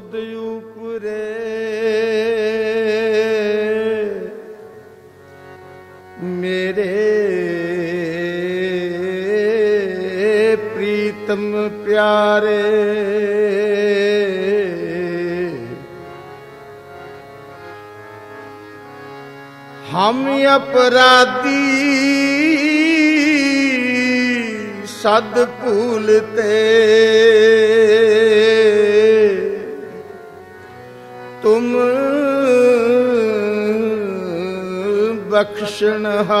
ਤੁਧ ਉਪਰੇ। ਮੇਰੇ ਪ੍ਰੀਤਮ ਪਿਆਰੇ ਹਮ ਅਪਰਾਧੀ ਸਦ ਭੂਲਤੇ ਬਖਸ਼ਣਹਾਰ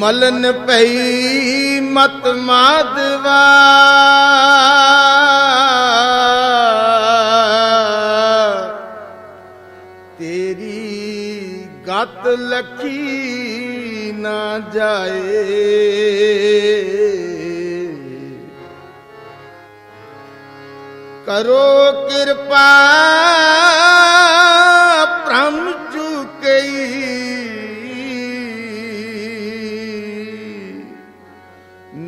ਮਲਨ ਪਈ ਮਤ ਮਾਦਵਾ ਤੇਰੀ ਗਤ ਲਖੀ ਨਾ ਜਾਏ। ਕਰੋ ਕਿਰਪਾ ਪ੍ਰਮ ਚੁਕਈ।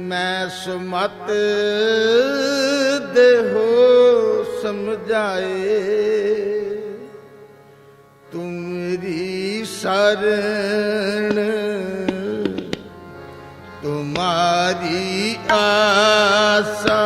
ਮੈਂ ਸੁਮਤ ਦੇਹੋ ਸਮਝਾਏ ਤੁਮਰੀ ਸਰਣ ਤੁਮਾਰੀ ਆਸਾ।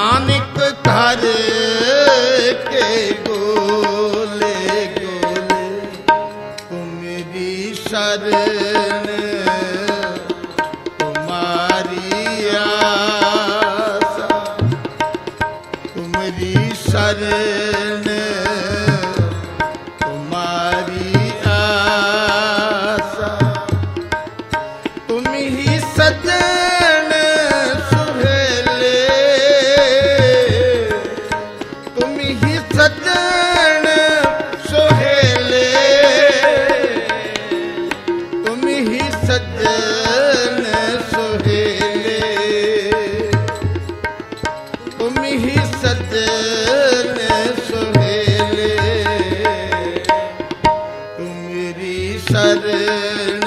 ਨਾਨਕ ਘਰ ਕੇ ਗੋਲੇ ਗੋਲੇ ਤੁਮਰੀ ਸ਼ਰਨ ਤੁਮਾਰੀ ਆਸਾ ਤੁਮਰੀ ਸ਼ਰਨ। ਤੁਮਰੀ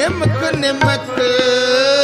ਨਿਮਕ ਪ੍ਰਤਪਾਲੋ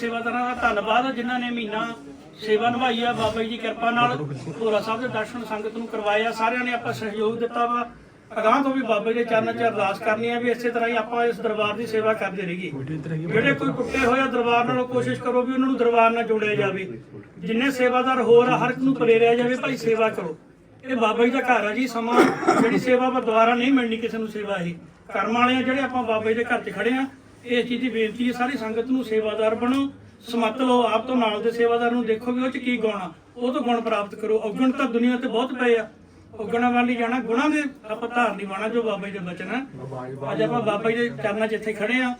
ਸੇਵਾਦਾਰਾਂ ਦਾ ਧੰਨਵਾਦ ਜਿਨ੍ਹਾਂ ਨੇ ਮਹੀਨਾ ਸੇਵਾ ਨਿਭਾਈ ਆ। ਬਾਬਾ ਜੀ ਦੀ ਕਿਰਪਾ ਨਾਲ ਭੋਰਾ ਸਾਹਿਬ ਦੇ ਦਰਸ਼ਨ ਸੰਗਤ ਨੂੰ ਕਰਵਾਏ ਸਾਰਿਆਂ ਨੇ ਆਪਾਂ ਸਹਿਯੋਗ ਦਿੱਤਾ ਵਾ। ਅਗਾਂਹ ਤੋਂ ਵੀ ਬਾਬੇ ਦੇ ਚਰਨਾਂ 'ਚ ਅਰਦਾਸ ਕਰਨੀ ਆ ਵੀ ਇਸੇ ਤਰ੍ਹਾਂ ਹੀ ਆਪਾਂ ਇਸ ਦਰਬਾਰ ਦੀ ਸੇਵਾ ਕਰਦੇ ਰਹੀਏ। ਜਿਹੜੇ ਕੋਈ ਟੁੱਟੇ ਹੋਇਆ ਦਰਬਾਰ ਨਾਲੋਂ ਕੋਸ਼ਿਸ਼ ਕਰੋ ਵੀ ਉਹਨਾਂ ਨੂੰ ਦਰਬਾਰ ਨਾਲ ਜੋੜਿਆ ਜਾਵੇ। ਜਿੰਨੇ ਸੇਵਾਦਾਰ ਹੋਰ ਆ, ਹਰ ਇੱਕ ਨੂੰ ਪ੍ਰੇਰਿਆ ਜਾਵੇ, ਭਾਈ ਸੇਵਾ ਕਰੋ। ਇਹ ਬਾਬਾ ਜੀ ਦਾ ਘਰ ਆ ਜੀ, ਸਮਾਂ ਜਿਹੜੀ ਸੇਵਾ ਪਰ ਦੁਬਾਰਾ ਨਹੀਂ ਮਿਲਣੀ ਕਿਸੇ ਨੂੰ ਸੇਵਾ ਇਹ। ਕਰਮ ਵਾਲੇ ਆ ਜਿਹੜੇ ਆਪਾਂ ਬਾਬਾ ਜੀ ਦੇ ਘਰ 'ਚ ਖੜੇ ਆ। ਇਸ ਚੀਜ਼ ਦੀ ਬੇਨਤੀ ਹੈ, ਸਾਰੀ ਸੰਗਤ ਨੂੰ ਸੇਵਾਦਾਰ ਬਣੋ, ਸਮੱਤ ਲਓ, ਆਪ ਤੋਂ ਨਾਲ ਦੇ ਸੇਵਾਦਾਰ ਨੂੰ ਦੇਖੋ ਵੀ ਉਹ 'ਚ ਕੀ ਗੁਣ ਆ। ਉਹ ਤੋਂ ਗੁਣ ਪ੍ਰਾਪਤ ਕਰੋ। ਔਗਣ ਤਾਂ ਦੁਨੀਆ ਤੇ ਬਹੁਤ ਪਏ ਆ। ਔਗਣਾਂ ਵਾਲੀ ਜਾਣਾ, ਗੁਣਾਂ ਦੇ ਆਪਾਂ ਧਾਰ ਨਹੀਂ ਜੋ ਬਾਬਾ ਜੀ ਦੇ ਬਚਨ ਆ। ਅੱਜ ਆਪਾਂ ਬਾਬਾ ਜੀ ਦੇ ਚਰਨਾਂ 'ਚ ਇੱਥੇ ਖੜੇ ਆ।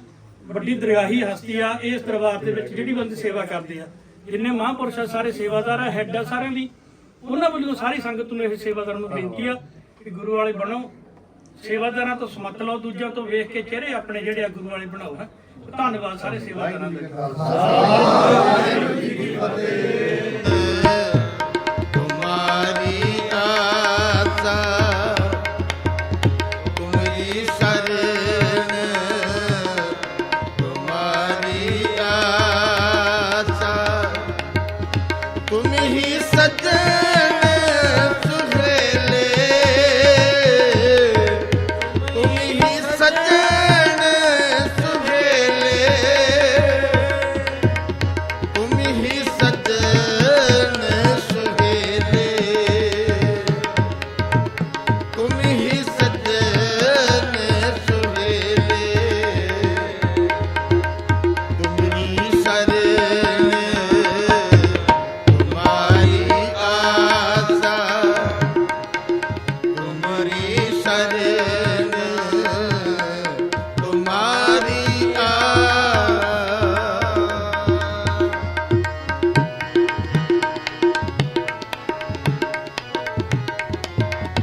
ਵੱਡੀ ਦਰਿਆਹੀ ਹਸਤੀ ਆ, ਇਸ ਦਰਬਾਰ ਦੇ ਵਿੱਚ ਜਿਹੜੀ ਬੰਦੇ ਸੇਵਾ ਕਰਦੇ ਆ। ਜਿੰਨੇ ਮਹਾਂਪੁਰਸ਼ ਆ ਸਾਰੇ ਸੇਵਾਦਾਰ ਆ ਹੈੱਡ ਆ ਸਾਰਿਆਂ ਦੀ। ਉਹਨਾਂ ਵੱਲੋਂ ਸਾਰੀ ਸੰਗਤ ਨੂੰ ਇਹ ਸੇਵਾਦਾਰ ਨੂੰ ਬੇਨਤੀ ਆ ਕਿ ਗੁਰੂ ਵਾਲੇ ਬਣੋ। ਸੇਵਾਦਾਰਾਂ ਤੋਂ ਸਮੱਤ ਲਓ, ਦੂਜਿਆਂ ਤੋਂ ਵੇਖ ਕੇ ਚਿਹਰੇ ਆਪਣੇ ਜਿਹੜੇ ਆ ਗੁਰੂ ਵਾਲੇ ਬਣਾਓ, ਹੈ। ਧੰਨਵਾਦ ਸਾਰੇ ਸੇਵਾਦਾਰਾਂ ਦਾ।